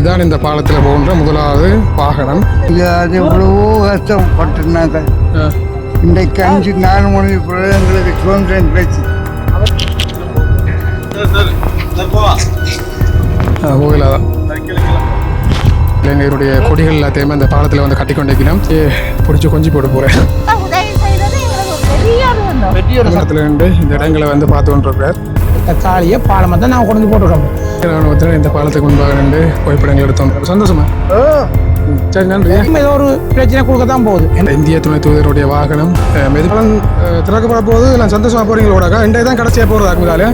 இதுதான் இந்த பாலத்தில் போகின்ற முதலாவது வாகனம். இது அது எவ்வளவோ கஷ்டப்பட்டுனாங்க. இன்றைக்கு அஞ்சு நாலு மணி பிறகு எங்களுக்கு சுதந்திரம் கிடைச்சி கோயிலாக தான் இளைஞருடைய கொடிகள் எல்லாத்தையுமே அந்த பாலத்தில் வந்து கட்டி கொண்டிருக்கிறோம். பிடிச்சி கொஞ்சி போட்டு போகிறேன் இந்த இடங்களை வந்து பார்த்து கொண்டிருக்கிறார். தக்காளியை பாலமாக தான் நான் கொண்டு போட்டுருக்கோம் ராணுவத்தில் இந்த பாலத்துக்கு முன்பாக நின்று புகைப்படங்கள் எடுத்தோம். சந்தோஷமா? சரி நன்றி. ஏதோ ஒரு பிரச்சனை கொடுக்க தான் போகுது. இந்த இந்திய துணை தூதருடைய வாகனம் அஹ், திறக்கப்பட போகுது. இல்லை சந்தோஷமா போறீங்களோடாக்கா இன்றைய தான் கடைசியாக போகிறதா முதலால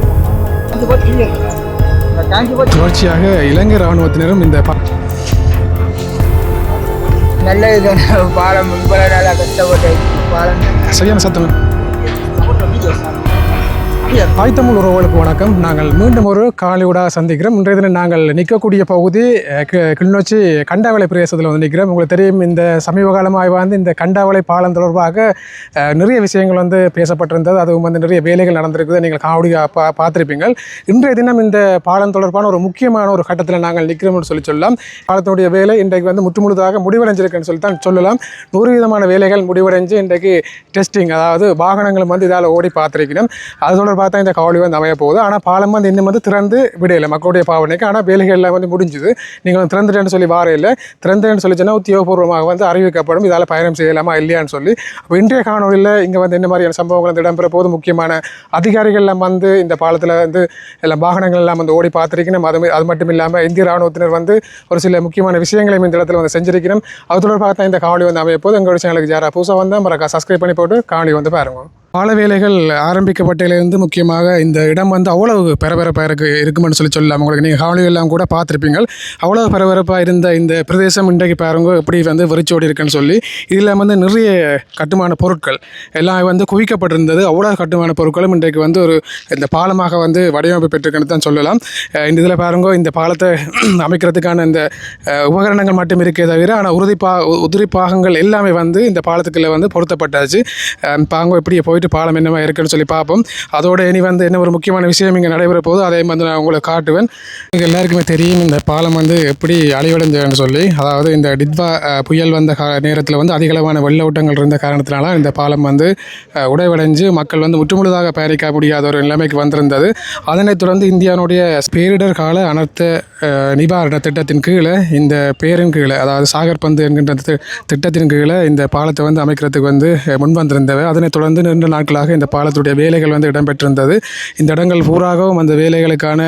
தொடர்ச்சியாக இலங்கை ராணுவத்தினரும் இந்த பா- நல்ல பாலம் நல்லா கஷ்டப்பட்டு பாலம் சரியான சத்தம். தாய் உறவுகளுக்கு வணக்கம். நாங்கள் மீண்டும் ஒரு காலியூடாக சந்திக்கிறோம். இன்றைய தினம் நாங்கள் நிற்கக்கூடிய பகுதி கி- கிளிநொச்சி கண்டாவளை பிரதேசத்தில் வந்து நிற்கிறோம். உங்களுக்கு தெரியும் இந்த சமீப காலமாக வந்து இந்த கண்டாவளை பாலம் தொடர்பாக நிறைய விஷயங்கள் வந்து பேசப்பட்டிருந்தது. அதுவும் வந்து நிறைய வேலைகள் நடந்திருக்குது. நீங்கள் காவடியாக பா பார்த்துருப்பீங்கள். இன்றைய தினம் இந்த பாலம் தொடர்பான ஒரு முக்கியமான ஒரு கட்டத்தில் நாங்கள் நிற்கிறோம்னு சொல்லி சொல்லலாம். பாலத்தினுடைய வேலை இன்றைக்கு வந்து முற்றுமுழுதாக முடிவடைஞ்சிருக்குன்னு சொல்லி தான் சொல்லலாம். நூறு விதமான வேலைகள் முடிவடைஞ்சு இன்றைக்கு டெஸ்டிங் அதாவது வாகனங்களும் வந்து இதால் ஓடி பார்த்துருக்கணும் அது தொடர்பாக பார்த்தா இந்த காவலி வந்து அமைய போகுது. ஆனால் பாலம் வந்து இன்னும் வந்து திறந்து விடையில மக்களுடைய பாவனைக்கு. ஆனால் வேலைகள் எல்லாம் வந்து முடிஞ்சுது. நீங்கள் வந்து திறந்துட்டேன்னு சொல்லி வார இல்லை. திறந்துன்னு சொல்லி சொன்னால் உத்தியோகபூர்வமாக வந்து அறிவிக்கப்படும். இதால் பயணம் செய்யலாமா? இல்லையான்னு சொல்லி. அப்போ இன்றைய காணொலியில் இங்கே வந்து என்ன மாதிரியான சம்பவங்கள் வந்து இடம்பெற போது முக்கியமான அதிகாரிகள்லாம் வந்து இந்த பாலத்தில் வந்து எல்லாம் வாகனங்கள் எல்லாம் வந்து ஓடி பார்த்துருக்கணும். அது அது மட்டும் இல்லாமல் இந்திய ராணுவத்தினர் வந்து ஒரு சில முக்கியமான விஷயங்களையும் இந்த இடத்துல வந்து செஞ்சிருக்கணும். அது தொடர்பாக தான் இந்த காவலி வந்து அமைய போது எங்களுடைய சேனலுக்கு யாராக புதுசாக வந்தால் மறக்கா சப்ஸ்கிரைப் பண்ணி போட்டு காவலி வந்து பாருங்க. பால வேலைகள் ஆரம்பிக்கப்பட்டதிலிருந்து முக்கியமாக இந்த இடம் வந்து அவ்வளவு பரபரப்பாக இருக்கு இருக்குமென்னு சொல்லி சொல்லலாம். உங்களுக்கு நீங்கள் காவலி எல்லாம் கூட பார்த்துருப்பீங்க அவ்வளவு பரபரப்பாக இருந்த இந்த பிரதேசம் இன்றைக்கு பாருங்க எப்படி வந்து வெறிச்சோடி இருக்குன்னு சொல்லி. இதில் வந்து நிறைய கட்டுமான பொருட்கள் எல்லாம் வந்து குவிக்கப்பட்டிருந்தது. அவ்வளோ கட்டுமான பொருட்களும் இன்றைக்கு வந்து ஒரு இந்த பாலமாக வந்து வடிவமைப்பு பெற்றிருக்குன்னு தான் சொல்லலாம். இந்த இதில் பாருங்க இந்த பாலத்தை அமைக்கிறதுக்கான இந்த உபகரணங்கள் மட்டும் இருக்கே தவிர ஆனால் உறுதி உதிரி பாகங்கள் எல்லாமே வந்து இந்த பாலத்துக்குள்ளே வந்து பொருத்தப்பட்டாச்சு. அஹ், பாங்க இப்படியே போயிட்டு பாலம் என்னவா இருக்குன்னு சொல்லி பார்ப்போம். அதோட இனி வந்து என்ன ஒரு முக்கியமான விஷயம் இங்கே நடைபெற போது அதே வந்து நான் உங்களுக்கு காட்டுவேன். உங்களுக்கு எல்லாருக்குமே தெரியும் இந்த பாலம் வந்து எப்படி அழிவடைஞ்சதுன்னு சொல்லி. அதாவது இந்த டித்வா புயல் வந்த கா நேரத்தில் வந்து அதிகளவான வெள்ளோட்டங்கள் இருந்த காரணத்தினால இந்த பாலம் வந்து உடைவடைஞ்சு மக்கள் வந்து முற்றுமுழுதாக பயணிக்க முடியாத ஒரு நிலைமைக்கு வந்திருந்தது. அதனைத் தொடர்ந்து இந்தியாவுடைய பேரிடர் கால அனர்த்த நிவாரண திட்டத்தின் கீழே இந்த பேரின் கீழே அதாவது சாகர் பந்து என்கின்ற திட்டத்தின் கீழே இந்த பாலத்தை வந்து அமைக்கிறதுக்கு வந்து முன் வந்திருந்தவை அதனைத் தொடர்ந்து நீண்ட நாட்களாக இந்த பாலத்துடைய வேலைகள் வந்து இடம்பெற்றிருந்தது. இந்த இடங்கள் பூராகவும் அந்த வேலைகளுக்கான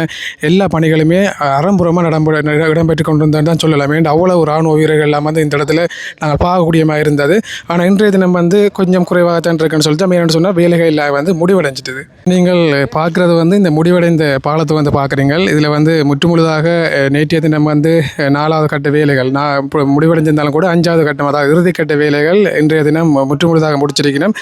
எல்லா பணிகளுமே அறம்புறமாக நடம்பெற இடம்பெற்று கொண்டிருந்தேன் தான் சொல்லலாம். ஏன்னா அவ்வளவு ராணுவ வீரர்கள் எல்லாம் வந்து இந்த இடத்துல நாங்கள் பார்க்கக்கூடியமாக இருந்தது. ஆனால் இன்றைய தினம் வந்து கொஞ்சம் குறைவாக தான் இருக்குன்னு சொல்லிட்டு மேலும் சொன்னால் வேலைகள் வந்து முடிவடைஞ்சிட்டது. நீங்கள் பார்க்குறது வந்து இந்த முடிவடைந்த பாலத்தை வந்து பார்க்குறீங்க இதில் வந்து முற்றுமுழுதாக நேற்றைய தினம் வந்து நாலாவது கட்ட வேலைகள் நான் இப்போ முடிவடைஞ்சிருந்தாலும் கூட அஞ்சாவது கட்டம் அதாவது இறுதிக்கட்ட வேலைகள் இன்றைய தினம் முற்றுமுழுதாக முடிச்சிருக்கணும்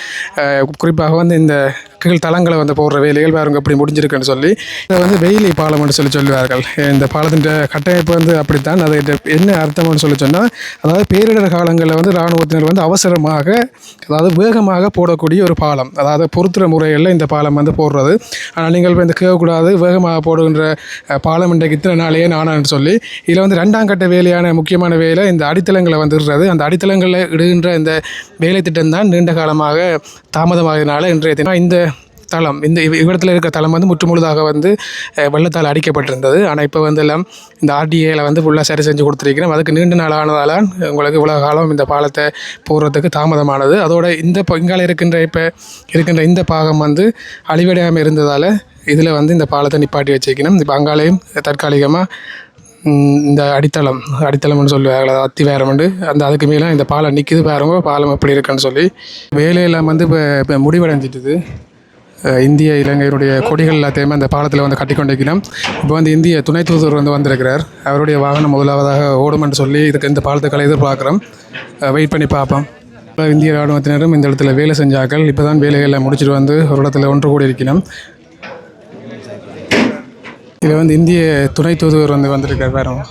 குறிப்பாக வந்து இந்த கீழ் தளங்களை வந்து போடுற வேலைகள் வேறு அப்படி முடிஞ்சிருக்குன்னு சொல்லி. இதை வந்து வெயிலி பாலம்னு சொல்லி சொல்லுவார்கள். இந்த பாலத்தின் கட்டமைப்பு வந்து அப்படித்தான். அது என்ன அர்த்தம்னு சொல்லி சொன்னால் அதாவது பேரிடர் காலங்களில் வந்து இராணுவத்தினர் வந்து அவசரமாக அதாவது வேகமாக போடக்கூடிய ஒரு பாலம். அதாவது பொறுத்துற முறைகளில் இந்த பாலம் வந்து போடுறது. ஆனால் நீங்கள் இப்போ இந்த கேட்கக்கூடாது வேகமாக போடுகின்ற பாலம் இன்றைக்கு இத்தனை நாளையே நானான்னு சொல்லி இதில் வந்து ரெண்டாம் கட்ட வேலையான முக்கியமான வேலை இந்த அடித்தளங்களை வந்துடுறது அந்த அடித்தளங்களில் இடுகின்ற இந்த வேலை திட்டம் தான் நீண்ட காலமாக தாமதமாகிறதுனால இன்றைய தினம் இந்த தளம். இந்த இவ் இவ்விடத்தில் இருக்க தளம் வந்து முற்றுமுழுதாக வந்து வெள்ளத்தால் அடிக்கப்பட்டிருந்தது. ஆனால் இப்போ வந்து எல்லாம் இந்த ஆர்டிஏல வந்து ஃபுல்லாக சரி செஞ்சு கொடுத்துருக்கிறோம் அதுக்கு நீண்ட நாள் ஆனதால் உங்களுக்கு இவ்வளோ காலம் இந்த பாலத்தை போடுறதுக்கு தாமதமானது. அதோட இந்த ப- இங்கால இருக்கின்ற இப்போ இருக்கின்ற இந்த பாகம் வந்து அழிவடையாமல் இருந்ததால் இதில் வந்து இந்த பாலத்தை நிப்பாட்டி வச்சிருக்கணும். இப்போ அங்காலையும் தற்காலிகமாக இந்த அடித்தளம் அடித்தளம்னு சொல்லுவாங்கள அத்தி அத்திவாரம்ண்டு அந்த அதுக்கு மேலே இந்த பாலம் நிற்கிது பாருங்க. பாலம் எப்படி இருக்குன்னு சொல்லி வேலையெல்லாம் வந்து இப்போ இப்போ முடிவடைஞ்சிட்டுது. இந்திய இலங்கையினுடைய கொடிகள் எல்லாத்தையுமே அந்த பாலத்தில் வந்து கட்டி இப்போ வந்து இந்திய துணை தூதர் வந்து வந்திருக்கிறார். அவருடைய வாகனம் முதலாவதாக ஓடுமென்று சொல்லி இதுக்கு இந்த பாலத்துக்களை எதிர்பார்க்குறோம். வெயிட் பண்ணி பார்ப்போம். இந்திய ராணுவத்தினரும் இந்த இடத்துல வேலை செஞ்சாக்கள் இப்போ தான் வேலைகளை முடிச்சுட்டு வந்து ஒரு இடத்துல ஒன்று கூடி இருக்கணும் இதில் வந்து இந்திய துணை தூதுவர் வந்து வந்திருக்கார் பாருங்க.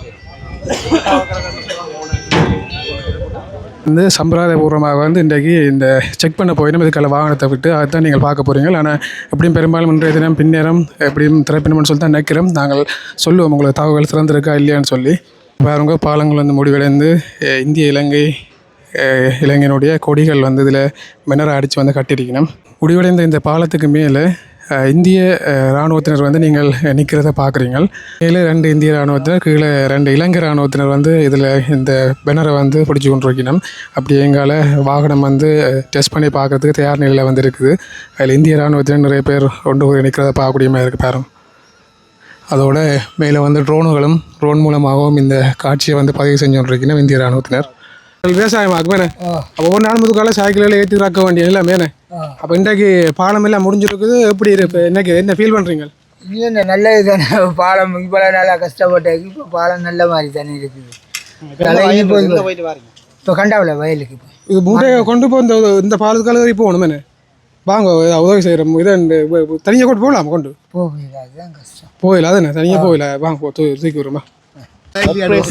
வந்து சம்பிரதாயபூர்வமாக வந்து இன்றைக்கு இந்த செக் பண்ண போயிடும். இதுக்கான வாகனத்தை விட்டு அதுதான் நீங்கள் பார்க்க போகிறீங்க ஆனால் எப்படியும் பெரும்பாலும் இன்றைய தினம் பின்னேரம் எப்படியும் திறப்பினம்னு சொல்லி தான் நினைக்கிறோம். நாங்கள் சொல்லுவோம் உங்களுக்கு தகவல் திறந்திருக்கா இல்லையான்னு சொல்லி. பாருங்க பாலங்கள் வந்து முடிவடைந்து இந்திய இலங்கை இளைஞனுடைய கொடிகள் வந்து இதில் மினரை அடித்து வந்து கட்டியிருக்கணும். முடிவடைந்த இந்த பாலத்துக்கு மேலே இந்திய இராணுவத்தினர் வந்து நீங்கள் நிற்கிறத பார்க்குறீங்க மேலே ரெண்டு இந்திய இராணுவத்தினர் கீழே ரெண்டு இலங்கை இராணுவத்தினர் வந்து இதில் இந்த பெனரை வந்து பிடிச்சி கொண்டு வைக்கணும் அப்படி எங்கால வாகனம் வந்து டெஸ்ட் பண்ணி பார்க்கறதுக்கு தயார் நிலையில் வந்து இருக்குது. அதில் இந்திய இராணுவத்தினர் நிறைய பேர் ஒன்று கூடி நிற்கிறத பார்க்கக்கூடிய மாதிரி இருக்குது பாருங்க. அதோட மேலே வந்து ட்ரோனுகளும் ட்ரோன் மூலமாகவும் இந்த காட்சியை வந்து பதிவு செஞ்சு கொண்டிருக்கணும் இந்திய ராணுவத்தினர் விவசாயம் ஆகுமேனே அப்போ ஒரு நாள் முதுக்கால சைக்கிளில் ஏற்றி ராக்க வேண்டிய எல்லாமேனே அப்போ இன்றைக்கு பாலம் எல்லாம் முடிஞ்சிருக்குது. எப்படி இருக்கு? இன்னைக்கு என்ன ஃபீல் பண்ணுறீங்க இது என்ன நல்லது தானே. பாலம் இவ்வளோ நாளாக கஷ்டப்பட்டதுக்கு இப்போ பாலம் நல்ல மாதிரி தானே இருக்குது. இப்போ கண்டாவில் வயலுக்கு இப்போ. இது மூட்டையை கொண்டு போய் இந்த இந்த பாலத்துக்கால வரை போகணுமேனே வாங்க உதவி செய்கிறோம் இதை தனியாக கொண்டு போகலாம்? கொண்டு? போகுது அதுதான் கஷ்டம். போயில அதானே? தனியாக போயில வாங்க தூக்கி வருமா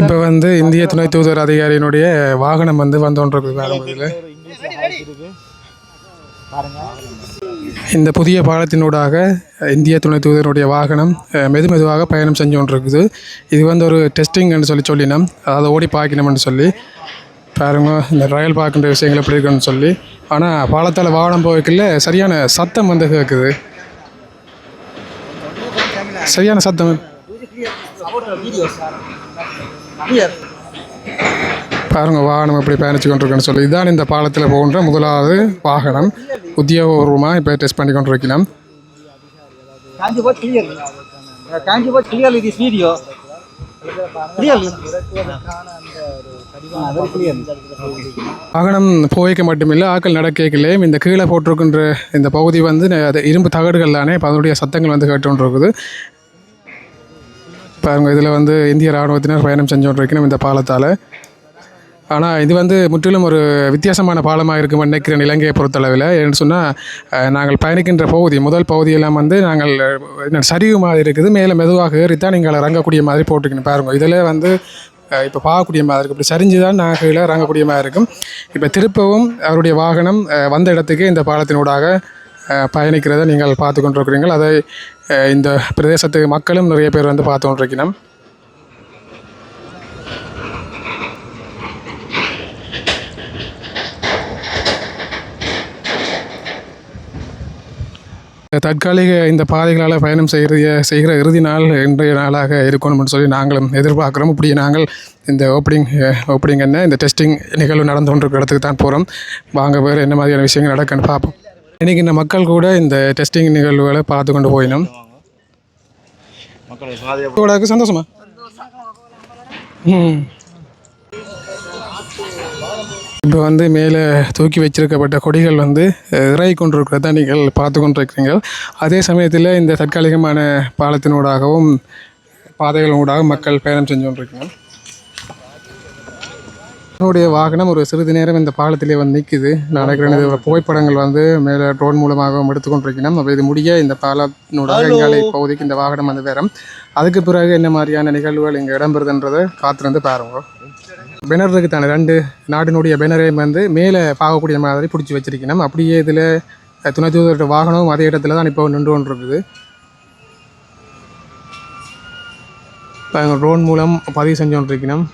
இப்போ வந்து இந்திய துணை தூதர் அதிகாரியினுடைய வாகனம் வந்து வந்தோன்றது வேற இதில் இந்த புதிய பாலத்தினூடாக இந்திய துணை தூதருடைய வாகனம் மெது மெதுவாக பயணம் செஞ்சு கொண்டிருக்குது இது வந்து ஒரு டெஸ்டிங்னு சொல்லி சொல்லினோம் அதை ஓடி பார்க்கணும்னு சொல்லி பாருங்க இந்த ரயில் பார்க்கின்ற விஷயங்கள் எப்படி இருக்குன்னு சொல்லி ஆனால் பாலத்தால் வாகனம் போய்க்கல சரியான சத்தம் வந்து கேட்குது சரியான சத்தம் பாருங்க வாகனம் எப்படி பயணிச்சு கொண்டிருக்குன்னு சொல்லி. இதுதான் இந்த பாலத்தில் போகின்ற முதலாவது வாகனம். உத்தியோகபூர்வமாக இப்போ டெஸ்ட் பண்ணி கொண்டிருக்கிறோம். வாகனம் போய்க்க மட்டுமில்லை ஆக்கள் நடக்கலையும் இந்த கீழே போட்டிருக்கின்ற இந்த பகுதி வந்து அது இரும்பு தகடுகள் தானே இப்போ அதனுடைய சத்தங்கள் வந்து கேட்டுருக்குது பாருங்கள் இதில் வந்து இந்திய இராணுவத்தினர் பயணம் செஞ்சு கொண்டிருக்கணும் இந்த பாலத்தால். ஆனால் இது வந்து முற்றிலும் ஒரு வித்தியாசமான பாலமாக இருக்கும் நினைக்கிறேன் இலங்கையை பொறுத்தளவில். ஏன்னு சொன்னால் நாங்கள் பயணிக்கின்ற பகுதி முதல் பகுதியெல்லாம் வந்து நாங்கள் சரிவு மாதிரி இருக்குது. மேலே மெதுவாக ஏறித்தான் நீங்கள் இறங்கக்கூடிய மாதிரி போட்டுக்கணும் பாருங்கள் இதில் வந்து இப்போ பார்க்கக்கூடிய மாதிரி இருக்கும் இப்படி சரிஞ்சு தான் நாகையில் இறங்கக்கூடிய மாதிரி இருக்கும். இப்போ திருப்பவும் அவருடைய வாகனம் வந்த இடத்துக்கு இந்த பாலத்தினூடாக பயணிக்கிறதை நீங்கள் பார்த்து கொண்டிருக்கிறீர்கள். அதை இந்த பிரதேசத்து மக்களும் நிறைய பேர் வந்து பார்த்து கொண்டிருக்கணும் தற்காலிக இந்த பாதைகளால் பயணம் செய்கிற செய்கிற இறுதி நாள் இன்றைய நாளாக இருக்கணும்னு சொல்லி நாங்களும் எதிர்பார்க்குறோம். இப்படி நாங்கள் இந்த ஓப்பனிங் ஓப்பனிங் என்ன இந்த டெஸ்டிங் நிகழ்வு நடந்து கொண்டிருக்கிற இடத்துக்கு தான் போகிறோம் வாங்க வேறு என்ன மாதிரியான விஷயங்கள் நடக்குன்னு பார்ப்போம். இன்றைக்கி இந்த மக்கள் கூட இந்த டெஸ்டிங் நிகழ்வுகளை பார்த்து கொண்டு போயினோம் சந்தோஷமா. ம். இப்போ வந்து மேலே தூக்கி வச்சிருக்கப்பட்ட கொடிகள் வந்து இறங்கி கொண்டிருக்கிறத நீங்கள் பார்த்து கொண்டிருக்கிறீர்கள் அதே சமயத்தில் இந்த தற்காலிகமான பாலத்தினூடாகவும் பாதைகளூடாக மக்கள் பயணம் செஞ்சு கொண்டிருக்கிறாங்க. என்னுடைய வாகனம் ஒரு சிறிது நேரம் இந்த பாலத்திலே வந்து நிற்குது நான் நினைக்கிறேன் இது புகைப்படங்கள் வந்து மேலே ட்ரோன் மூலமாகவும் எடுத்துக்கொண்டிருக்கிறோம் அப்போ இது முடிய இந்த பாலத்தினூடாக எங்காலை பகுதிக்கு இந்த வாகனம் வந்து வேறும் அதுக்கு பிறகு என்ன மாதிரியான நிகழ்வுகள் இங்கே இடம்பெறுதுன்றதை காத்திருந்து பாருங்க. பெனர் இருக்கு தானே ரெண்டு நாட்டினுடைய பெனரையும் வந்து மேலே பார்க்கக்கூடிய மாதிரி பிடிச்சி வச்சிருக்கணும். அப்படியே இதில் துணை தூதர்கிட்ட வாகனமும் அதே இடத்துல தான் இப்போ நின்று கொண்டு இருக்குது ட்ரோன் மூலம் பதிவு செஞ்சு கொண்டிருக்கணும்.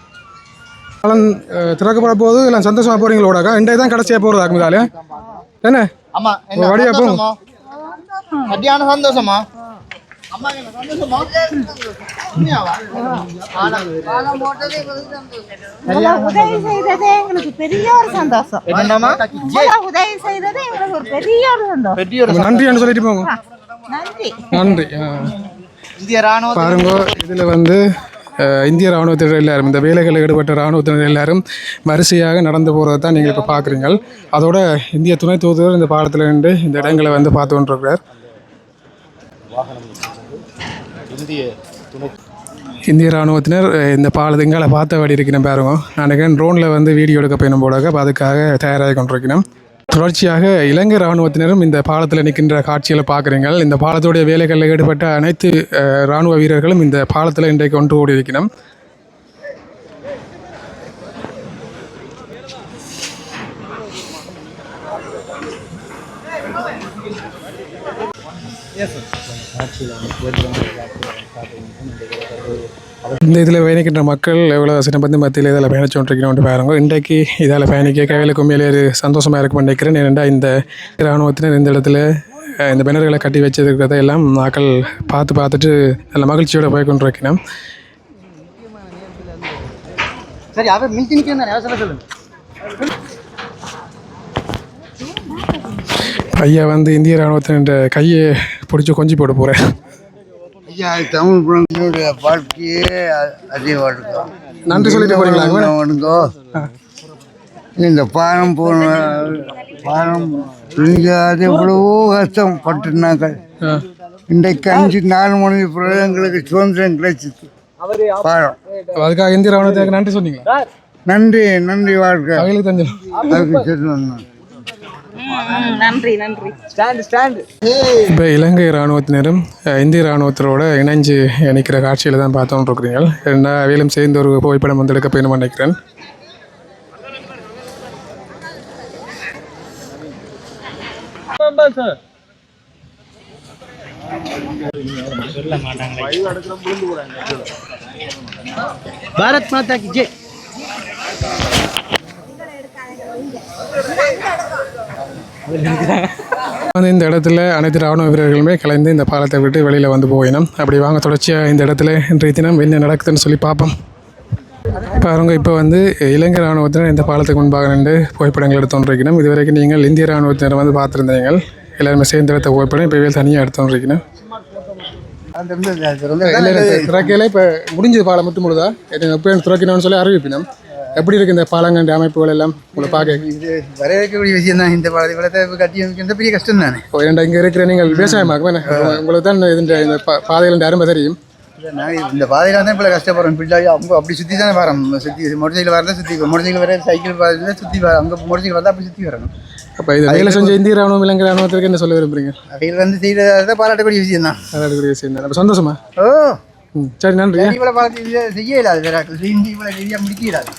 பாலம் அஹ், திறக்கப்பட போது எல்லாம் சந்தோஷமாக போகிறீங்களோடாக்கா இன்றைய தான் கடைசியாக போகிறது ஆகுதாலே என்ன? அம்மா ஒரு வழியா போங்க. மத்தியான சந்தோஷமா? அம்மா என்ன சந்தோஷமா? உதவி செய்ததே எங்களுக்கு பெரிய ஒரு சந்தோஷம். உதவி செய்ததே எங்களுக்கு ஒரு பெரிய ஒரு சந்தோஷம். பெரிய ஒரு நன்றின்னு சொல்லிட்டு போங்க. நன்றி. நன்றி. இந்திய ராணுவ பாருங்க இதில் வந்து இந்திய இராணுவத்தினர் எல்லாரும் இந்த வேலைகளில் ஈடுபட்ட இராணுவத்தினர் எல்லாரும் வரிசையாக நடந்து போகிறத தான் நீங்கள் இப்போ பார்க்குறீங்க அதோட இந்திய துணை தூதுவர் இந்த பாலத்தில் நின்று இந்த இடங்களை வந்து பார்த்து கொண்டிருக்கிறார். இந்திய இராணுவத்தினர் ராணுவத்தினர் இந்த பாலத்தை எங்களை பார்த்தபடி இருக்கிறேன் பாருங்க. நான் நினைக்கிறேன் ட்ரோனில் வந்து வீடியோ எடுக்க போயிடும் போடாக அதுக்காக தயாராகி கொண்டிருக்கிறேன். தொடர்ச்சியாக இலங்கை இராணுவத்தினரும் இந்த பாலத்தில் நிற்கின்ற காட்சிகளை பார்க்குறீங்க இந்த பாலத்துடைய வேலைகளில் ஈடுபட்ட அனைத்து ராணுவ இராணுவ வீரர்களும் இந்த பாலத்தில் இன்றைக்கு ஒன்று கூடி இருக்கணும் காட்சியில் இந்த இதில் பயணிக்கின்ற மக்கள் எவ்வளோ சின்னப்பந்து மத்தியில் இதில் பயணிச்சோன்றிருக்கணும் பாருங்க. இன்றைக்கு இதால் பயணிக்க கையில் மேலே ஒரு சந்தோஷமாக இருக்கும் நினைக்கிறேன். ஏனெண்டா இந்த இராணுவத்தினர் இந்த இடத்துல இந்த பேனர்களை கட்டி வச்சிருக்கிறத எல்லாம் மக்கள் பார்த்து பார்த்துட்டு நல்ல மகிழ்ச்சியோட போய் கொண்டிருக்கணும் சரி அவர் ஐயா வந்து இந்திய இராணுவத்தின் கையை பிடிச்சி கொஞ்சி போட போகிறேன் தமிழ் பிள்ளைங்களுடைய வாழ்க்கையே அ- அதே வாழ்க்கை நன்றி சொல்லிட்டு போறீங்களா வணங்கோ இந்த பானம் போன பானம் துணிக்காத எவ்வளவோ கஷ்டம் பட்டுனாக்கள் இன்றைக்கு அஞ்சு நாலு மணி பிறகு எங்களுக்கு சுதந்திரம் கிடைச்சிது. பாடம் அதுக்காக இந்திய இராணுவத்துக்கு நன்றி சொன்னீங்களா? நன்றி நன்றி வாழ்க்கை அதுக்கு சொல்லணும் நன்றி நன்றி. ஸ்டாண்டு ஸ்டாண்டு இப்போ இலங்கை இராணுவத்தினரும் அஹ், இந்திய இராணுவத்தினரோட இணைஞ்சு நிற்கிற காட்சியில் தான் பார்த்தோன்னு இருக்கிறீங்க ஏன்னா அவையிலும் சேர்ந்து ஒரு புகைப்படம் வந்து எடுக்க போயணும் நினைக்கிறேன். பாரத் மாதா கி ஜெய். வந்து இந்த இடத்துல அனைத்து ராணுவ வீரர்களுமே கலந்து இந்த பாலத்தை விட்டு வெளியில் வந்து போயினோம். அப்படி வாங்க தொடர்ச்சியாக இந்த இடத்துல இன்றைய தினம் என்ன நடக்குதுன்னு சொல்லி பார்ப்போம். பாருங்க இப்போ வந்து இலங்கை ராணுவத்தினர் இந்த பாலத்துக்கு முன்பாக நின்று புகைப்படங்கள் எடுத்தோன்றிருக்கணும் இது வரைக்கும் நீங்கள் இந்திய ராணுவத்தினர் வந்து பார்த்துருந்தீங்க எல்லாருமே சேர்ந்து எடுத்த புகைப்படம் இப்போ தனியாக எடுத்தோன்றிருக்கணும் இறக்கையில் இப்போ முடிஞ்சது பாலம் மட்டும் முழுதா எப்போ துறக்கணும்னு சொல்லி அறிவிப்பினோம். எப்படி இருக்கு இந்த பாலங்கண்ட அமைப்புகள் எல்லாம்? உங்களை பார்க்க. இது வரவேற்கக்கூடிய விஷயம் தான் இந்த பாலத்தை பலத்தை கட்டி வைக்கிறது பெரிய கஷ்டம் தானே? ஓ, ஏன்டா இங்கே இருக்கிற நீங்கள் விவசாயமாக்கு வேணே? உங்களுக்கு தான் இந்த இந்த பா- பாதைகள் அருமை தெரியும். இந்த பாதையில் வந்து இப்போ கஷ்டப்படுறோம். பிள்ளாடி அவங்க அப்படி சுற்றி தானே வரோம். சுற்றி மோட்டர் சைக்கிள் வரதான் சுற்றி மோட்டர் சைக்கிள் வர சைக்கிள் பாதையில் சுற்றி வர அங்கே மோட்டர் சைக்கிள் வந்தால் அப்படி சுற்றி வரணும். அப்போ இது வேலை செஞ்ச இந்திய ராணுவம் இலங்கை ராணுவத்திற்கு என்ன சொல்ல விரும்புறீங்க? அவையில் வந்து செய்கிறத பாராட்டக்கூடிய விஷயம் தான் அதான் கூடிய விஷயம் தான் அப்போ சந்தோஷமா? ஓ! சரி நன்றி. இவ்வளோ செய்ய இல்லாது முடிக்க இல்லாது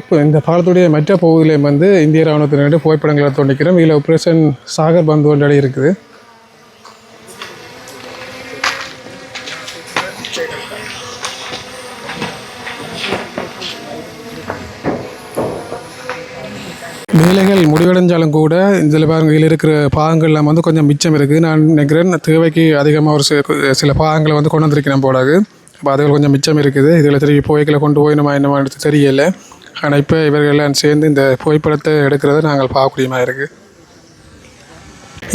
இப்போ இந்த பாலத்துடைய மற்ற பகுதியிலையும் வந்து இந்திய ராணுவத்தினர் புகைப்படங்களை தோண்டிக்கிறோம் இதில் ஆப்ரேஷன் சாகர் பந்து ஒன்றடி இருக்குது. வேலைகள் முடிவடைஞ்சாலும் கூட இதில் பாருங்க இதில் இருக்கிற பாகங்கள்லாம் வந்து கொஞ்சம் மிச்சம் இருக்குது நான் நினைக்கிறேன் தேவைக்கு அதிகமாக ஒரு சில சில பாகங்களை வந்து கொண்டு வந்திருக்கிறேன் போடாது அப்போ அதுகள் கொஞ்சம் மிச்சம் இருக்குது. இதில் திருப்பி புகைகளை கொண்டு போய் நம்ம என்ன தெரியல. ஆனால் இப்போ இவர்கள் எல்லாம் சேர்ந்து இந்த புகைப்படத்தை எடுக்கிறத நாங்கள் பார்க்கக்கூடியமாக இருக்குது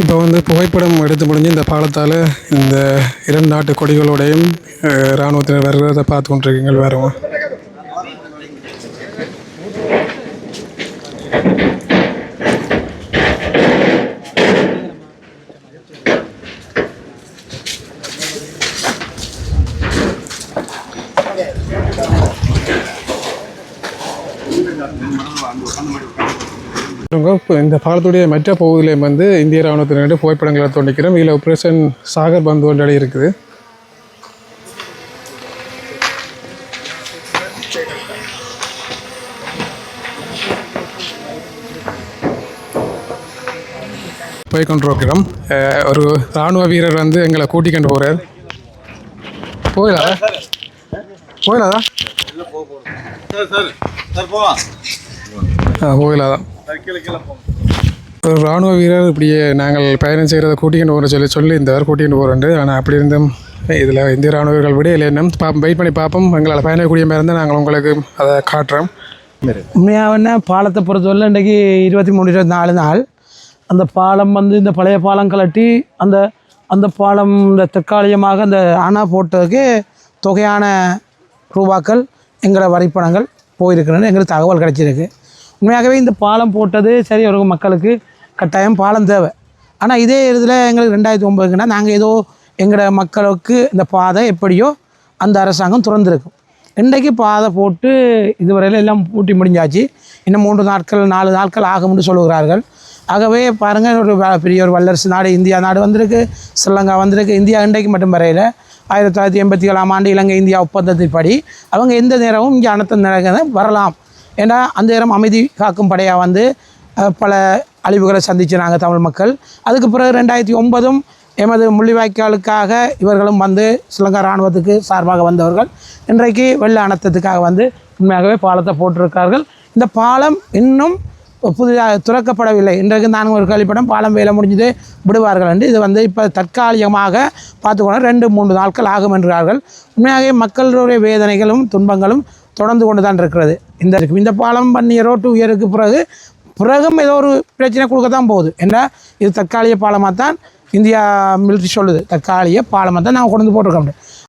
இப்போ வந்து புகைப்படம் எடுத்து முடிஞ்சு இந்த பாலத்தால் இந்த இரண்டு நாட்டு கொடிகளோடையும் இராணுவத்தினர் வர்றதை பார்த்து கொண்டிருக்கீங்க வேறவங்க இப்போ இந்த பாலத்துடைய மற்ற பகுதியிலையும் வந்து இந்திய ராணுவத்தினர் புகைப்படங்களை தோண்டிக்கிறோம் இதில் ஆப்ரேஷன் சாகர் பந்து ஒன்றடி இருக்குது. போய் கொண்டிருக்கிறோம் ஒரு ராணுவ வீரர் வந்து எங்களை கூட்டிக்கொண்டு போகிறார் போயிடா போயிடாதா ஆ போயிடலாம் ஒரு ராணுவ வீரர் இப்படியே நாங்கள் பயணம் செய்கிறத கூட்டிகிட்டு போகிற சொல்லி சொல்லி இந்த கூட்டிகிட்டு போகிறோண்டு ஆனால் அப்படி இருந்தும் இதில் இந்திய ராணுவர்கள் விட இல்லை என்ன பார்ப்போம் வெயிட் பண்ணி பார்ப்போம் எங்களால் பயணக்கூடிய மாதிரி இருந்தால் நாங்கள் உங்களுக்கு அதை காட்டுறோம். உண்மையாகனா பாலத்தை பொறுத்தவரை இன்றைக்கி இருபத்தி மூணு இருபத்தி நாலு நாள். அந்த பாலம் வந்து இந்த பழைய பாலம் கலட்டி அந்த அந்த பாலம் இந்த தற்காலிகமாக அந்த அணா போட்டதுக்கு தொகையான ரூபாக்கள் எங்களோட வரிப்பணங்கள் போயிருக்கிறேன்னு எங்களுக்கு தகவல் கிடச்சிருக்கு. உண்மையாகவே இந்த பாலம் போட்டது சரி ஒரு மக்களுக்கு கட்டாயம் பாலம் தேவை. ஆனால் இதே இதில் எங்களுக்கு ரெண்டாயிரத்தி ஒம்பதுக்குன்னா நாங்கள் ஏதோ எங்களோட மக்களுக்கு இந்த பாதை எப்படியோ அந்த அரசாங்கம் திறந்துருக்கும் இன்றைக்கு பாதை போட்டு இதுவரையில் எல்லாம் பூட்டி முடிஞ்சாச்சு. இன்னும் மூன்று நாட்கள் நாலு நாட்கள் ஆகும்னு சொல்லுகிறார்கள். ஆகவே பாருங்கள் ஒரு பெரிய ஒரு வல்லரசு நாடு இந்தியா நாடு வந்திருக்கு. ஸ்ரீலங்கா வந்திருக்கு. இந்தியா இன்றைக்கு மட்டும் வரையில் ஆயிரத்தி தொள்ளாயிரத்தி எண்பத்தி ஏழாம் ஆண்டு இலங்கை இந்தியா ஒப்பந்தத்தின்படி அவங்க எந்த நேரமும் இங்கே அனைத்து நடக்க வரலாம். ஏன்னா அந்த நேரம் அமைதி காக்கும் படையாக வந்து பல அழிவுகளை சந்திச்சினாங்க தமிழ் மக்கள். அதுக்கு பிறகு ரெண்டாயிரத்தி ஒன்பதும் எமது முள்ளிவாய்க்காலுக்காக இவர்களும் வந்து ஸ்ரீலங்கா இராணுவத்துக்கு சார்பாக வந்தவர்கள். இன்றைக்கு வெள்ள அனத்தத்துக்காக வந்து உண்மையாகவே பாலத்தை போட்டிருக்கார்கள் இந்த பாலம் இன்னும் புதிதாக துறக்கப்படவில்லை. இன்றைக்கு நான் ஒரு கழிப்படம் பாலம் வேலை முடிஞ்சது விடுவார்கள் என்று. இது வந்து இப்போ தற்காலிகமாக பார்த்துக்கொண்டு ரெண்டு மூன்று நாட்கள் ஆகும் என்றார்கள். உண்மையாகவே மக்களுடைய வேதனைகளும் துன்பங்களும் தொடர்ந்து கொண்டு தான் இருக்கிறது. இந்த இந்த பாலம் பண்ணிய ரோட்டு உயருக்கு பிறகு பிறகும் ஏதோ ஒரு பிரச்சனை கொடுக்க தான் போகுது. ஏன்னா இது தற்காலிக பாலமாக தான் இந்தியா மிலிட்ரி சொல்லுது. தற்காலிக பாலமாக தான் நாங்கள் கொண்டு வந்து முடியும்